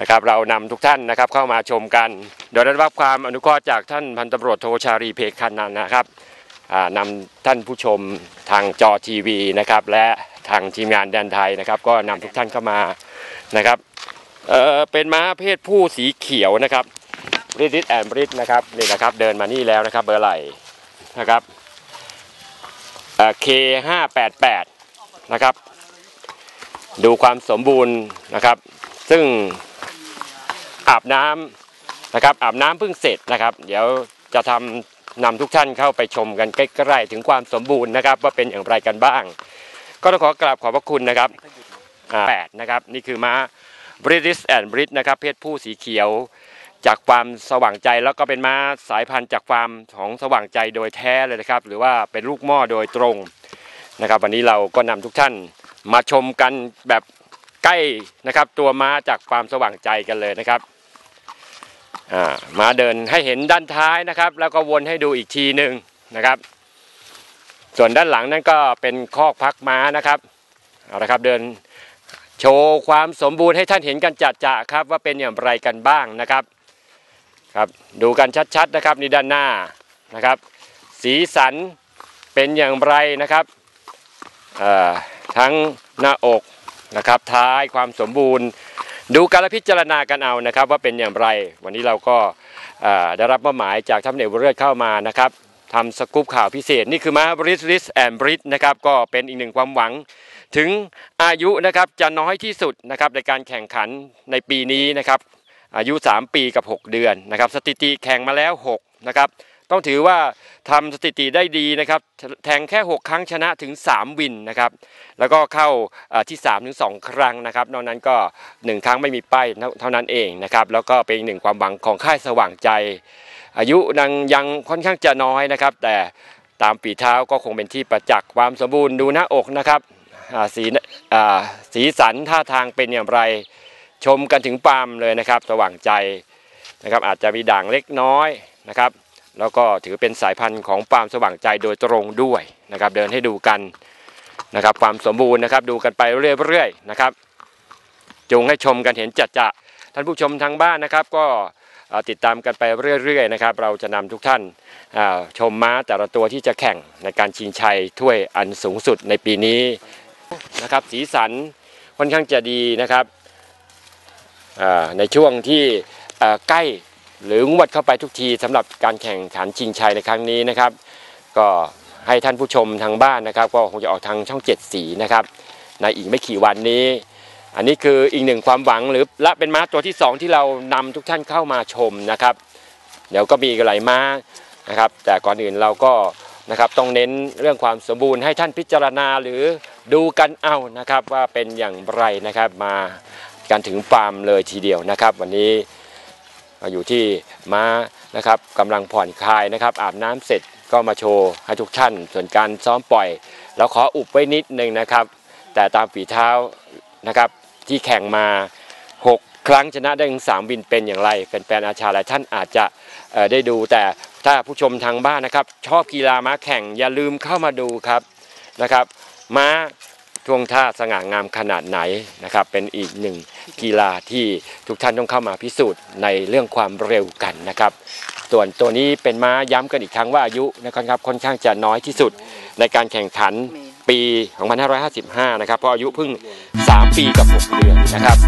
นะครับเรานำทุกท่านนะครับเข้ามาชมกัน โดยได้รับความอนุเคราะห์จากท่านพันตำรวจโทชารีเพคคันนันนะครับอ่านำท่านผู้ชมทางจอทีวีนะครับและทางทีมงานแดนไทยนะครับ ก็นำทุกท่านเข้ามานะครับเเป็นม้าเพศผู้สีเขียวนะครับริดริดแอนบริดนะครับนี่นะครับเดินมานี่แล้วนะครับเบอร์ไหลนะครับเคห้าแปดแปดนะครับ ดูความสมบูรณ์นะครับ ซึ่ง อาบน้ำนะครับอาบน้ำเพิ่งเสร็จนะครับ เดี๋ยวจะทำนำทุกท่านเข้าไปชมกันใกล้ๆถึงความสมบูรณ์นะครับ ว่าเป็นอย่างไรกันบ้าง ก็ต้องขอกราบขอบพระคุณนะครับแปดนะครับนี่คือม้า British and Brit นะครับเพศผู้สีเขียวจากความสว่างใจแล้วก็เป็นม้าสายพันธุ์จากความของสว่างใจโดยแท้เลยนะครับ หรือว่าเป็นลูกหม้อโดยตรงนะครับ วันนี้เราก็นำทุกท่านมาชมกันแบบใกล้นะครับ ตัวม้าจากความสว่างใจกันเลยนะครับ มาเดินให้เห็นด้านท้ายนะครับ แล้วก็วนให้ดูอีกทีหนึ่งนะครับ ส่วนด้านหลังนั่นก็เป็นคอกพักม้านะครับเอาละครับเดินโชว์ความสมบูรณ์ให้ท่านเห็นกันจัดจะครับว่าเป็นอย่างไรกันบ้างนะครับครับดูกันชัดๆนะครับนี่ด้านหน้านะครับ สีสันเป็นอย่างไรนะครับทั้งหน้าอกนะครับท้ายความสมบูรณ์ ดูการพิจารณากันเอานะครับว่าเป็นอย่างไร วันนี้เราก็ได้รับมอบหมายจากท่านเอกวรเลือดเข้ามานะครับทำสกู๊ปข่าวพิเศษ นี่คือมาบริสริสแอนบริสนะครับก็เป็นอีกหนึ่งความหวัง ถึงอายุนะครับจะน้อยที่สุดนะครับในการแข่งขันในปีนี้นะครับอายุ 3 ปีกับ 6 เดือนนะครับสถิติแข่งมาแล้ว6นะครับ ต้องถือว่าทำสถิติได้ดีนะครับแทงแค่ 6 ครั้งชนะถึง 3 วินนะครับแล้วก็เข้าเอ่อที่3ถึง2ครั้งนะครับนอกนั้นก็ 1 ครั้งไม่มีป้ายเท่านั้นเองนะครับแล้วก็เป็นอีกหนึ่งความหวังของค่ายสว่างใจ อายุยังยังค่อนข้างจะน้อยนะครับ แต่ตามปีเท้าก็คงเป็นที่ประจักษ์ความสมบูรณ์ดูหน้าอกนะครับสีสีสันท่าทางเป็นอย่างไรชมกันถึงปามเลยนะครับ สว่างใจนะครับอาจจะมีด่างเล็กน้อยนะครับ แล้วก็ถือเป็นสายพันธุ์ของปาล์มสว่างใจโดยตรงด้วยนะครับ เดินให้ดูกันนะครับ ความสมบูรณ์นะครับ ดูกันไปเรื่อยๆนะครับจงให้ชมกันเห็นจัดจะท่านผู้ชมทางบ้านนะครับ ก็ติดตามกันไปเรื่อยๆนะครับ เราจะนำทุกท่านาชมม้าแต่ละตัวที่จะแข่งในการชิงชัยถ้วยอันสูงสุดในปีนี้นะครับ สีสันค่อนข้างจะดีนะครับในช่วงที่ใกล้ หรืองวดเข้าไปทุกทีสำหรับการแข่งขันชิงชัยในครั้งนี้นะครับ ก็ให้ท่านผู้ชมทางบ้านนะครับ ก็คงจะออกทางช่องเจ็ดสีนะครับ ในอีกไม่กี่วันนี้ อันนี้คืออีกหนึ่งความหวังหรือและเป็นม้าตัวที่สองที่เรานำทุกท่านเข้ามาชมนะครับ เดี๋ยวก็มีหลายม้านะครับ แต่ก่อนอื่นเราก็นะครับต้องเน้นเรื่องความสมบูรณ์ให้ท่านพิจารณาหรือดูกันเอานะครับว่าเป็นอย่างไรนะครับมากันถึงฟาร์มเลยทีเดียวนะครับ วันนี้ อยู่ที่ม้านะครับกำลังผ่อนคลายนะครับ อาบน้ำเสร็จก็มาโชว์ให้ทุกท่าน ส่วนการซ้อมปล่อยเราขออุบไว้นิดนึงนะครับ แต่ตามฝีเท้านะครับที่แข่งมา 6 ครั้งชนะได้ถึง3วินเป็นอย่างไรแฟนๆอาชาหลายท่านอาจจะได้ดู แต่ถ้าผู้ชมทางบ้านนะครับ ชอบกีฬาม้าแข่งอย่าลืมเข้ามาดูครับนะครับ ม้า ท่วงท่าสง่างามขนาดไหนนะครับ เป็นอีกหนึ่งกีฬาที่ทุกท่านต้องเข้ามาพิสูจน์ในเรื่องความเร็วกันนะครับ ส่วนตัวนี้เป็นม้าย้ำกันอีกครั้งว่าอายุนะครับค่อนข้างจะน้อยที่สุดในการแข่งขันปี2555 นะครับ เพราะอายุเพิ่ง 3 ปีกับ 6 เดือนนะครับ